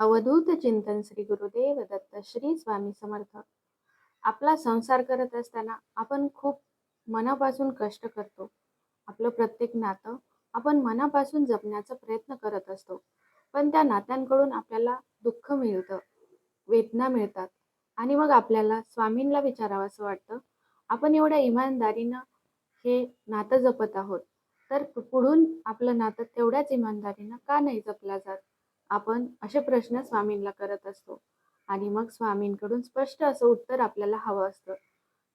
अवधूत चिंतन श्री गुरुदेव दत्त श्री स्वामी समर्थ. आपला संसार करत असताना आपण खूप मनापासून कष्ट करतो. आपलं प्रत्येक नातं आपण मनापासून जपण्याचा प्रयत्न करत असतो. पण त्या नात्यांकडून आपल्याला दुःख मिळतं वेदना मिळतात आणि मग आपल्याला स्वामींना विचारावंसं वाटतं आपण एवढ्या इमानदारीनं हे नातं जपत आहोत. तर पुढून आपलं नातं तेवढ्याच इमानदारीनं का नाही जपला जात? आपण असे प्रश्न स्वामींना करत असतो. आणि मग स्वामींकडून स्पष्ट असं उत्तर आपल्याला हवं असतं.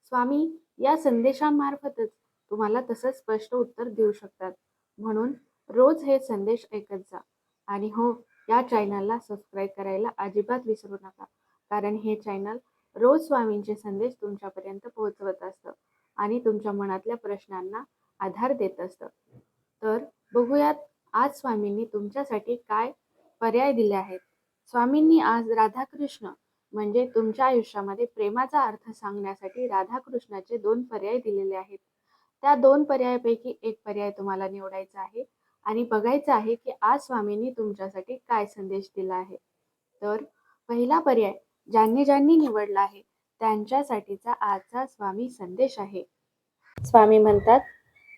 स्वामी या संदेशांमार्फतच तुम्हाला तसं स्पष्ट उत्तर देऊ शकतात. म्हणून रोज हे संदेश ऐकत जा. आणि हो या चॅनलला सबस्क्राईब करायला अजिबात विसरू नका. कारण हे चॅनल रोज स्वामींचे संदेश तुमच्यापर्यंत पोहोचवत असतं. आणि तुमच्या मनातल्या प्रश्नांना आधार देत असतं. तर बघूयात आज स्वामींनी तुमच्यासाठी काय पर्याय दिले आहेत. स्वामींनी आज राधाकृष्ण म्हणजे तुमच्या आयुष्यामध्ये प्रेमाचा अर्थ सांगण्यासाठी राधाकृष्णाचे दोन पर्याय दिलेले आहेत. त्या दोन पर्यायापैकी एक पर्याय तुम्हाला निवडायचा आहे आणि बघायचं आहे की आज स्वामींनी तुमच्यासाठी काय संदेश दिला आहे. तर पहिला पर्याय ज्यांनी ज्यांनी निवडला आहे त्यांच्यासाठीचा आजचा स्वामी संदेश आहे. स्वामी म्हणतात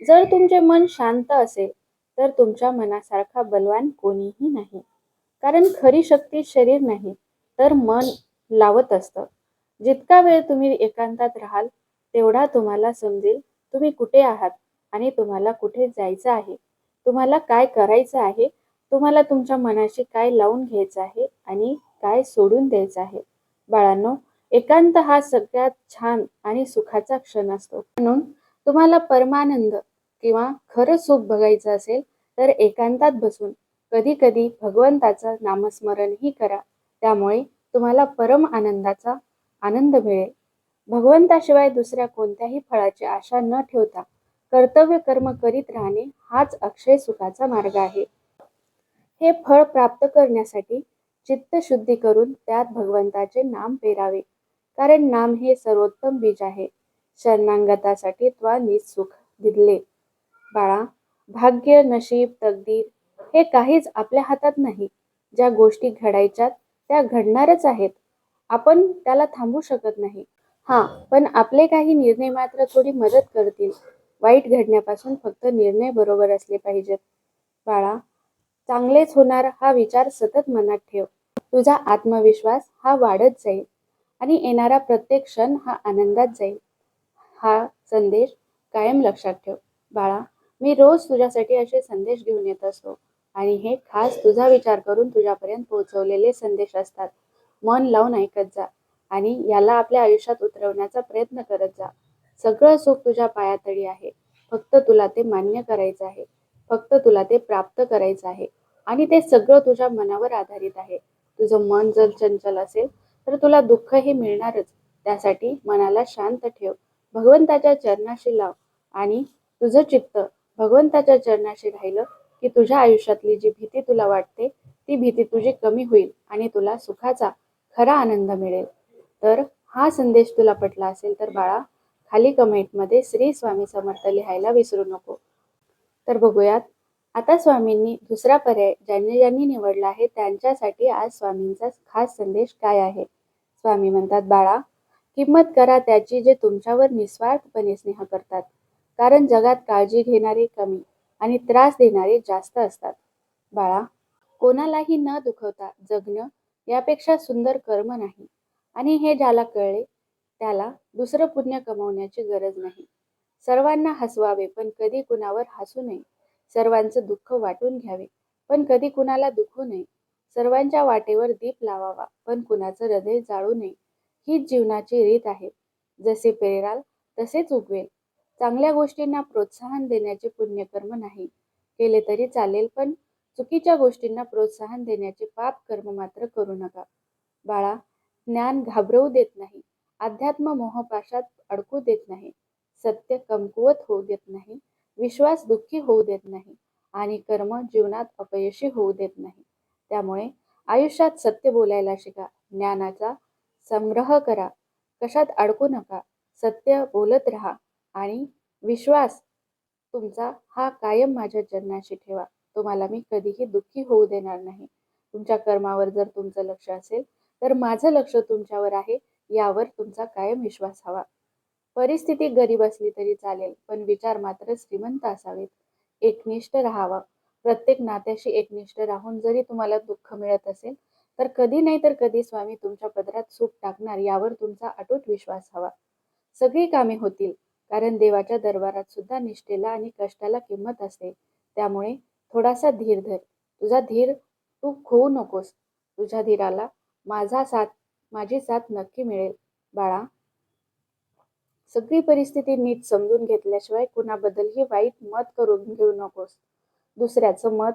जर तुमचे मन शांत असेल तर तुमच्या मनासारखा बलवान कोणीही नाही. कारण खरी शक्ती शरीर नाही तर मन लावत असतं. जितका वेळ तुम्ही एकांतात राहाल तेवढा तुम्हाला समजेल तुम्ही कुठे आहात आणि तुम्हाला कुठे जायचं आहे. तुम्हाला काय करायचं आहे तुम्हाला तुमच्या मनाशी काय लावून घ्यायचं आहे आणि काय सोडून द्यायचं आहे. बाळांनो एकांत हा सगळ्यात छान आणि सुखाचा क्षण असतो. म्हणून तुम्हाला परमानंद किंवा खरं सुख बघायचं असेल तर एकांतात बसून कधी कधी भगवंताचं नामस्मरणही करा. त्यामुळे तुम्हाला परम आनंदाचा आनंद मिळेल. भगवंताशिवाय दुसऱ्या कोणत्याही फळाची आशा न ठेवता कर्तव्य कर्म करीत राहणे हाच अक्षय सुखाचा मार्ग आहे. हे फळ प्राप्त करण्यासाठी चित्तशुद्धी करून त्यात भगवंताचे नाम पेरावे. कारण नाम हे सर्वोत्तम बीज आहे. शरणांगतासाठी त्वा निसुख दिले. बाळा भाग्य नशीब तकदीर हे काहीच आपल्या हातात नाही. ज्या गोष्टी घडायच्यात त्या घडणारच आहेत. आपण त्याला थांबू शकत नाही. हा पण आपले काही निर्णय मात्र थोडी मदत करतील. वाईट घडण्यापासून फक्त निर्णय बरोबर असले पाहिजेत. बाळा चांगलेच होणार हा विचार सतत मनात ठेव. तुझा आत्मविश्वास हा वाढत जाईल आणि येणारा प्रत्येक क्षण हा आनंदात जाईल. हा संदेश कायम लक्षात ठेव. बाळा मी रोज तुझ्यासाठी असे संदेश घेऊन येत असतो. आणि हे खास तुझा विचार करून तुझ्यापर्यंत पोहोचवलेले संदेश असतात. मन लावून ऐकत जा आणि याला आपल्या आयुष्यात उतरवण्याचा प्रयत्न करत जा. सगळं सुख तुझ्या पायातळी आहे. फक्त तुला ते मान्य करायचं आहे. फक्त तुला ते प्राप्त करायचं आहे. आणि ते सगळं तुझ्या मनावर आधारित आहे. तुझं मन जर चंचल असेल तर तुला दुःख हे मिळणारच. त्यासाठी मनाला शांत ठेव. भगवंताच्या चरणाशी लाव आणि तुझं चित्त भगवंताच्या चरणाशी राहिलं की तुझ्या आयुष्यातली जी भीती तुला वाटते ती भीती तुझी कमी होईल आणि तुला सुखाचा खरा आनंद मिळेल. तर हा संदेश तुला पटला असेल तर बाळा खाली कमेंटमध्ये श्री स्वामी समर्थ लिहायला विसरू नको. तर बघूयात आता स्वामींनी दुसरा पर्याय ज्यांनी ज्यांनी निवडला आहे त्यांच्यासाठी आज स्वामींचा खास संदेश काय आहे? स्वामी म्हणतात बाळा किंमत करा त्याची जे तुमच्यावर निस्वार्थपणे स्नेह करतात. कारण जगात काळजी घेणारे कमी आणि त्रास देणारे जास्त असतात. बाळा कोणालाही न दुखवता जगणं यापेक्षा सुंदर कर्म नाही. आणि हे ज्याला कळले त्याला दुसरं पुण्य कमवण्याची गरज नाही. सर्वांना हसवावे पण कधी कुणावर हसू नये. सर्वांचं दुःख वाटून घ्यावे पण कधी कुणाला दुखू नये. सर्वांच्या वाटेवर दीप लावावा पण कुणाचं हृदय जाळू नये. हीच जीवनाची रीत आहे. जसे पेराल तसेच उगवेल. चांगल्या गोष्टींना प्रोत्साहन देण्याचे पुण्यकर्म नाही. केले तरी चालेल पण चुकीच्या गोष्टींना प्रोत्साहन देण्याचे पाप कर्म मात्र करू नका. बाळा ज्ञान घाबरवू देत नाही. अध्यात्म मोहपाशात अडकू देत नाही. सत्य कमकुवत होऊ देत नाही. विश्वास दुःखी होऊ देत नाही. आणि कर्म जीवनात अपयशी होऊ देत नाही. त्यामुळे आयुष्यात सत्य बोलायला शिका. ज्ञानाचा संग्रह करा. कशात अडकू नका. सत्य बोलत राहा. आणि विश्वास तुमचा हा कायम माझ्या चरणाशी ठेवा. तुम्हाला मी कधीही दुःखी होऊ देणार नाही. तुमच्या कर्मावर जर तुमचं लक्ष असेल तर माझं लक्ष तुमच्यावर आहे यावर तुमचा कायम विश्वास हवा. परिस्थिती गरीब असली तरी चालेल पण विचार मात्र श्रीमंत असावेत. एकनिष्ठ राहावा. प्रत्येक नात्याशी एकनिष्ठ राहून जरी तुम्हाला दुःख मिळत असेल तर कधी नाही तर कधी स्वामी तुमच्या पदरात सुख टाकणार यावर तुमचा अटूट विश्वास हवा. सगळी कामे होतील. कारण देवाच्या दरबारात सुद्धा निष्ठेला आणि कष्टाला किंमत असते. त्यामुळे थोडासा धीर धर. तुझा धीर तू खोऊ नकोस. तुझ्या धीराला माझा साथ माझी साथ नक्की मिळेल. बाळा सगळी परिस्थिती नीट समजून घेतल्याशिवाय कुणाबद्दलही वाईट मत करून घेऊ नकोस. दुसऱ्याचं मत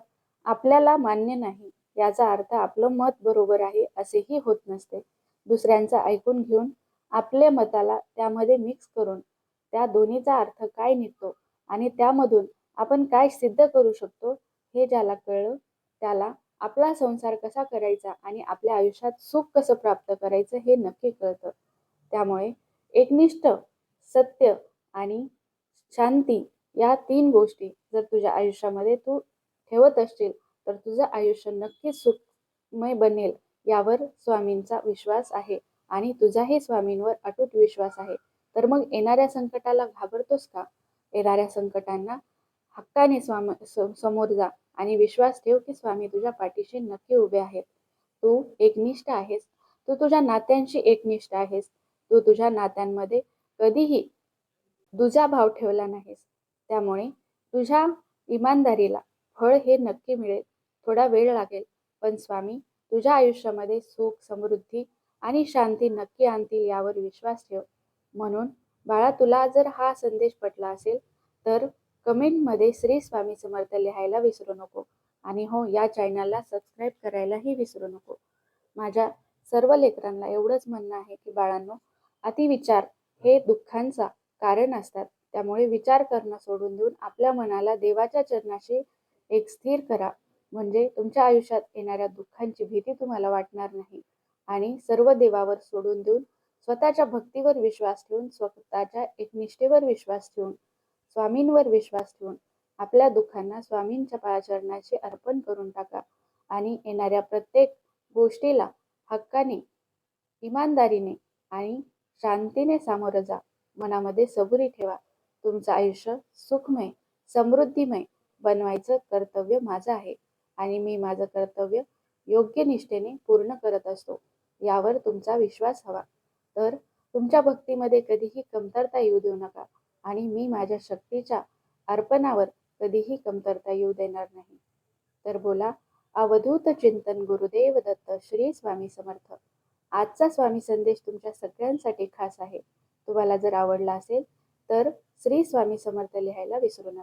आपल्याला मान्य नाही. याचा अर्थ आपलं मत बरोबर आहे असेही होत नसते. दुसऱ्यांचं ऐकून घेऊन आपल्या मताला त्यामध्ये मिक्स करून त्या दोन्हीचा अर्थ काय निघतो आणि त्यामधून आपण काय सिद्ध करू शकतो हे ज्याला कळलं त्याला आपला संसार कसा करायचा आणि आपल्या आयुष्यात सुख कसं प्राप्त करायचं हे नक्की कळतं. त्यामुळे एकनिष्ठ सत्य आणि शांती या तीन गोष्टी जर तुझ्या आयुष्यामध्ये तू ठेवत असशील तर तुझं आयुष्य नक्कीच सुखमय बनेल यावर स्वामींचा विश्वास आहे आणि तुझाही स्वामींवर अटूट विश्वास आहे. तर मग येणाऱ्या संकटाला घाबरतोस का? येणाऱ्या संकटांना हक्काने स्वाम समोर जा आणि विश्वास ठेव की स्वामी तुझ्या पाठीशी नक्की उभे आहेत. तू एकनिष्ठ आहेस. तू तुझ्या नात्यांशी एकनिष्ठ आहेस. तू तुझ्या नात्यांमध्ये कधीही दुजा भाव ठेवला नाहीस. त्यामुळे तुझ्या इमानदारीला फळ हे नक्की मिळेल. थोडा वेळ लागेल पण स्वामी तुझ्या आयुष्यामध्ये सुख समृद्धी आणि शांती नक्की आणतील यावर विश्वास ठेव. म्हणून बाळा तुला जर हा संदेश पटला असेल तर कमेंटमध्ये श्री स्वामी समर्थ लिहायला विसरू नको. आणि हो या चॅनलला सबस्क्राईब करायलाही विसरू नको. माझ्या सर्व लेकरांना एवढंच म्हणणं आहे की बाळांनो अतिविचार हे दुःखांचा कारण असतात. त्यामुळे विचार करणं सोडून देऊन आपल्या मनाला देवाच्या चरणाशी एक स्थिर करा. म्हणजे तुमच्या आयुष्यात येणाऱ्या दुःखांची भीती तुम्हाला वाटणार नाही. आणि सर्व देवावर सोडून देऊन स्वतःच्या भक्तीवर विश्वास ठेवून स्वतःच्या एकनिष्ठेवर विश्वास ठेवून स्वामींवर विश्वास ठेवून आपल्या दुःखांना स्वामींच्या पायाचरणाशी अर्पण करून टाका. आणि येणाऱ्या प्रत्येक गोष्टीला हक्काने इमानदारीने आणि शांतीने सामोरं जा. मनामध्ये सबुरी ठेवा. तुमचं आयुष्य सुखमय समृद्धीमय बनवायचं कर्तव्य माझं आहे. आणि मी माझं कर्तव्य योग्य निष्ठेने पूर्ण करत असतो. यावर तुमचा विश्वास हवा. तर तुमच्या भक्तीमध्ये कधीही कमतरता येऊ देऊ नका आणि मी माझ्या शक्तीच्या अर्पणावर कधीही कमतरता येऊ देणार नाही. तर बोला अवधूत चिंतन गुरुदेव दत्त श्री स्वामी समर्थ. आजचा स्वामी संदेश तुमच्या सगळ्यांसाठी खास आहे. तुम्हाला जर आवडला असेल तर श्री स्वामी समर्थ लिहायला विसरू नका.